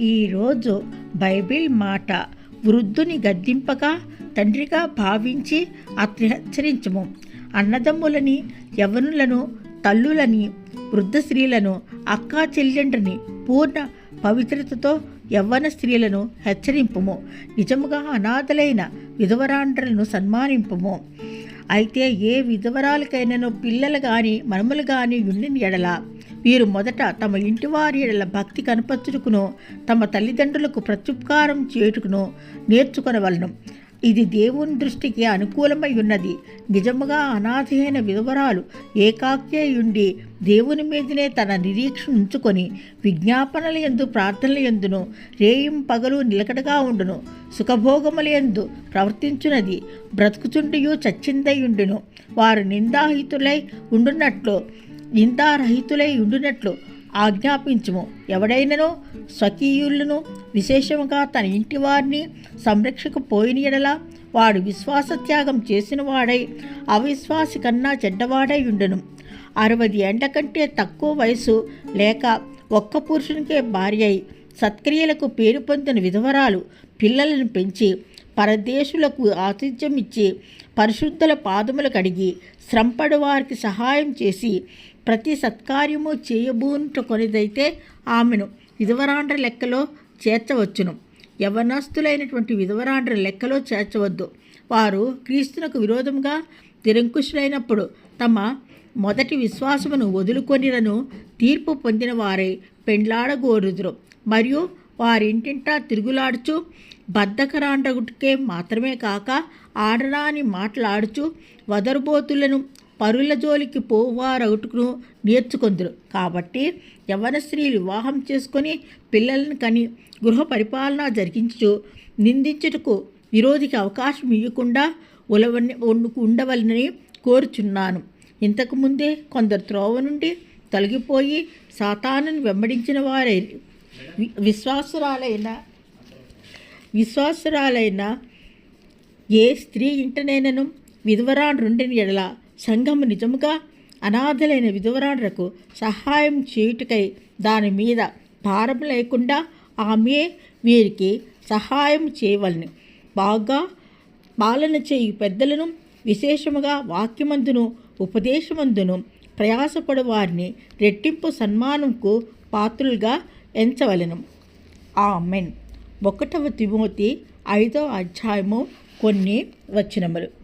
ఈరోజు బైబిల్ మాట వృద్ధుని గద్దింపగా తండ్రిగా భావించి అతని హెచ్చరించము అన్నదమ్ములని యవనులను తల్లులని వృద్ధ స్త్రీలను అక్కా చెల్లెండ్రిని పూర్ణ పవిత్రతతో యవ్వన స్త్రీలను హెచ్చరింపుము. నిజముగా అనాథలైన విధవరాండ్రలను సన్మానింపుము. అయితే ఏ విధవరాలకైనను పిల్లలు కానీ మనములు కానీ ఉండిన ఎడల. వీరు మొదట తమ ఇంటి వారి భక్తి కనపరుచుకును తమ తల్లిదండ్రులకు ప్రత్యుపకారం చేయుటకును నేర్చుకొనవలను. ఇది దేవుని దృష్టికి అనుకూలమై ఉన్నది. నిజముగా అనాథైన విధవరాలు ఏకాక్యయుండి దేవుని మీదనే తన నిరీక్ష ఉంచుకొని విజ్ఞాపనల ఎందు ప్రార్థనల ఎందును రేయం పగలు నిలకడగా ఉండును. సుఖభోగముల ఎందు ప్రవర్తించున్నది బ్రతుకుచుండియు చచ్చిందై ఉండును వారు నిందాహితులై ఉండునట్లు నిందారహితులై ఉండునట్లు ఆజ్ఞాపించుము. ఎవడైనను స్వకీయులను విశేషముగా తన ఇంటి వారిని సంరక్షకపోయిన ఎడలా వాడు విశ్వాస త్యాగం చేసిన వాడై అవిశ్వాసి కన్నా చెడ్డవాడై ఉండును అరవై ఏండ్ల కంటే తక్కువ వయసు లేక ఒక్క పురుషునికే భార్య అయి సత్క్రియలకు పేరు పొందిన విధవరాలు పిల్లలను పెంచి పరదేశులకు ఆతిథ్యం ఇచ్చి పరిశుద్ధుల పాదములు కడిగి శ్రమపడు వారికి సహాయం చేసి ప్రతి సత్కార్యము చేయబూనుట కొనిదైతే ఆమెను విధవరాండ్ర లెక్కలో చేర్చవచ్చును. యవనస్తులైనటువంటి విధవరాండ్ర లెక్కలో చేర్చవద్దు. వారు క్రీస్తునకు విరోధంగా నిరంకుశులైనప్పుడు తమ మొదటి విశ్వాసమును వదులుకొనిలను తీర్పు పొందిన వారై పెండ్లాడగోరుదురు. మరియు వారింటింటా తిరుగులాడుచు బద్ధకరాండ్రగుటికే మాత్రమే కాక ఆడరాని మాట్లాడుచు వదరుబోతులను పరుల జోలికి పోవారగుటుకును నేర్చుకొందురు. కాబట్టి యవన స్త్రీలు వివాహం చేసుకొని పిల్లలను కని గృహ పరిపాలన జరిగించు నిందించుటకు విరోధికి అవకాశం ఇవ్వకుండా ఉలవని ఉండవలనని కోరుచున్నాను. ఇంతకుముందే కొందరు త్రోవ నుండి తొలగిపోయి సాతానుని వెంబడించిన వారై విశ్వాసురాలైన విశ్వాసురాలైన ఏ స్త్రీ ఇంటనైనను విధవరాండ్రుండిన ఎడల సంఘము నిజముగా అనాథలైన విధవరాండ్రకు సహాయం చేయుటకై దాని మీద భారం లేకుండా ఆమె వీరికి సహాయం చేయవలను. బాగా పాలన చేయు పెద్దలను విశేషముగా వాక్యమందును ఉపదేశమందును ప్రయాసపడు వారిని రెట్టింపు సన్మానంకు పాత్రులుగా ఎంచవలెను. ఆమెన్. ఒకటవ తిమోతి ఐదవ అధ్యాయము కొన్ని వచనములు.